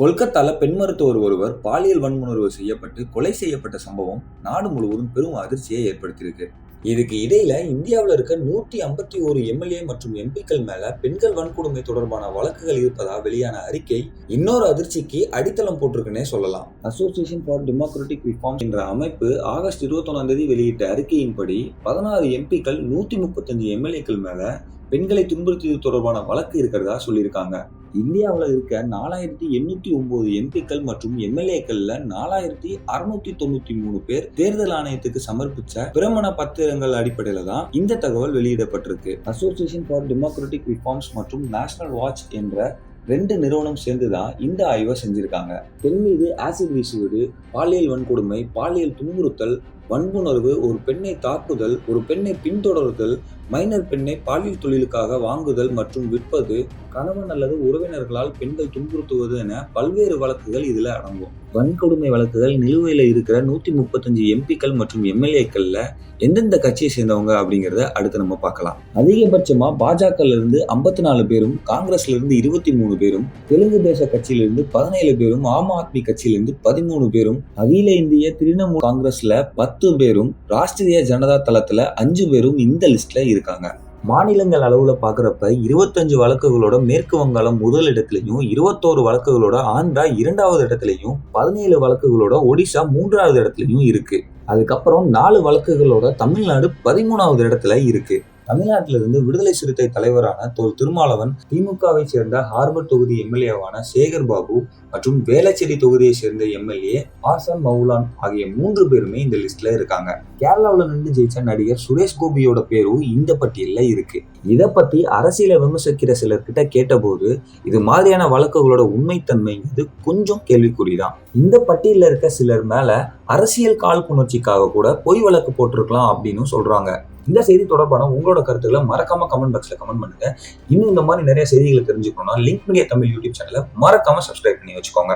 கொல்கத்தால பெண் மருத்துவர் ஒருவர் பாலியல் வன்முணர்வு செய்யப்பட்டு கொலை செய்யப்பட்ட சம்பவம் நாடு முழுவதும் பெரும் அதிர்ச்சியை ஏற்படுத்தியிருக்கு. இதுக்கு இடையில இந்தியாவில் இருக்க நூற்றி ஐம்பத்தி ஒரு எம்எல்ஏ மற்றும் எம்பிக்கள் மேல பெண்கள் வன்கொடுமை தொடர்பான வழக்குகள் இருப்பதா வெளியான அறிக்கை இன்னொரு அதிர்ச்சிக்கு அடித்தளம் போட்டிருக்குன்னே சொல்லலாம். அசோசியேஷன் ஃபார் டெமோக்ராட்டிக் ரிஃபார்ம் என்ற அமைப்பு ஆகஸ்ட் இருபத்தொன்னாம் தேதி வெளியிட்ட அறிக்கையின்படி பதினாறு எம்பிக்கள் நூத்தி முப்பத்தஞ்சு எம்எல்ஏக்கள் மேல பெண்களை துன்புறுத்தியது தொடர்பான வழக்கு இருக்கிறதா சொல்லியிருக்காங்க. இந்தியாவில் இருக்க நாலாயிரத்தி எண்ணூத்தி ஒன்பது எம்பிக்கள் மற்றும் எம்எல்ஏக்கள்ல நாலாயிரத்தி அறுநூத்தி தொண்ணூத்தி மூணு பேர் தேர்தல் ஆணையத்துக்கு சமர்ப்பிச்ச பிரமண பத்திரங்கள் அடிப்படையில தான் இந்த தகவல் வெளியிடப்பட்டிருக்கு. அசோசியேஷன் ஃபார் டெமோக்ராட்டிக் ரிஃபார்ம்ஸ் மற்றும் நேஷனல் வாட்ச் என்ற ரெண்டு நிறுவனம் சேர்ந்து தான் இந்த ஆய்வை செஞ்சிருக்காங்க. பெண் மீது ஆசிட் வீசுவது பாலியல் வன்கொடுமை பாலியல் துன்புறுத்தல் வன்புணர்வு ஒரு பெண்ணை தாக்குதல் ஒரு பெண்ணை பின்தொடர்தல் மைனர் பெண்ணை பாலியல் தொழிலுக்காக வாங்குதல் மற்றும் விற்பது கணவன் அல்லது உறவினர்களால் பெண்கள் துன்புறுத்துவது என பல்வேறு வழக்குகள் இதில் அடங்கும். வன்கொடுமை வழக்குகள் நிலுவையில் இருக்கிற நூற்றி முப்பத்தஞ்சு எம்பிக்கள் மற்றும் எம்எல்ஏக்களில் எந்தெந்த கட்சியை சேர்ந்தவங்க அப்படிங்கிறத அடுத்து நம்ம பார்க்கலாம். அதிகபட்சமாக பாஜகலேருந்து ஐம்பத்தி நாலு பேரும் காங்கிரஸ்லேருந்து இருபத்தி மூணு பேரும் தெலுங்கு தேச கட்சியிலிருந்து பதினேழு பேரும் ஆம் ஆத்மி கட்சியிலிருந்து பதிமூணு பேரும் அகில இந்திய திரிணாமுல் காங்கிரஸ்ல பத்து பேரும் ராஷ்டிரிய ஜனதா தளத்துல அஞ்சு பேரும் இந்த லிஸ்ட்ல இருக்காங்க. மாநிலங்கள் அளவுல பாக்குறப்ப இருபத்தஞ்சு வழக்குகளோட மேற்கு வங்காளம் முதல் இடத்துலையும் இருபத்தோரு வழக்குகளோட ஆந்திரா இரண்டாவது இடத்துலையும் பதினேழு வழக்குகளோட ஒடிசா மூன்றாவது இடத்துலையும் இருக்கு. அதுக்கப்புறம் நாலு வழக்குகளோட தமிழ்நாடு பதிமூணாவது இடத்துல இருக்கு. தமிழ்நாட்டிலிருந்து விடுதலை சிறுத்தை தலைவரான தோல் திருமாவளவன் திமுகவை சேர்ந்த ஹார்பர்ட் தொகுதி எம்எல்ஏவான சேகர் பாபு மற்றும் வேளச்சேரி தொகுதியை சேர்ந்த எம்எல்ஏ ஆசன் மவுலான் ஆகிய மூன்று பேருமே இந்த லிஸ்ட்ல இருக்காங்க. கேரளாவில் நின்று ஜெயிச்ச நடிகர் சுரேஷ் கோபியோட பேரும் இந்த பட்டியலில் இருக்கு. இதை பத்தி அரசியலை விமர்சிக்கிற சிலர்கிட்ட கேட்டபோது இது மாதிரியான வழக்குகளோட உண்மைத்தன்மைங்கிறது கொஞ்சம் கேள்விக்குறிதான். இந்த பட்டியலில் இருக்க சிலர் மேல அரசியல் காழ்ப்புணர்ச்சிக்காக கூட பொய் வழக்கு போட்டிருக்கலாம் அப்படின்னு சொல்றாங்க. இந்த செய்தி தொடர்பான உங்களோட கருத்துக்களை மறக்காம கமெண்ட் பாக்ஸ்ல கமெண்ட் பண்ணுங்க. இன்னும் இந்த மாதிரி நிறைய செய்திகளை தெரிஞ்சுக்கணும்னா லிங்க் மீடியா தமிழ் யூடியூப் சேனலை மறக்காம சப்ஸ்கிரைப் பண்ணி வச்சுக்கோங்க.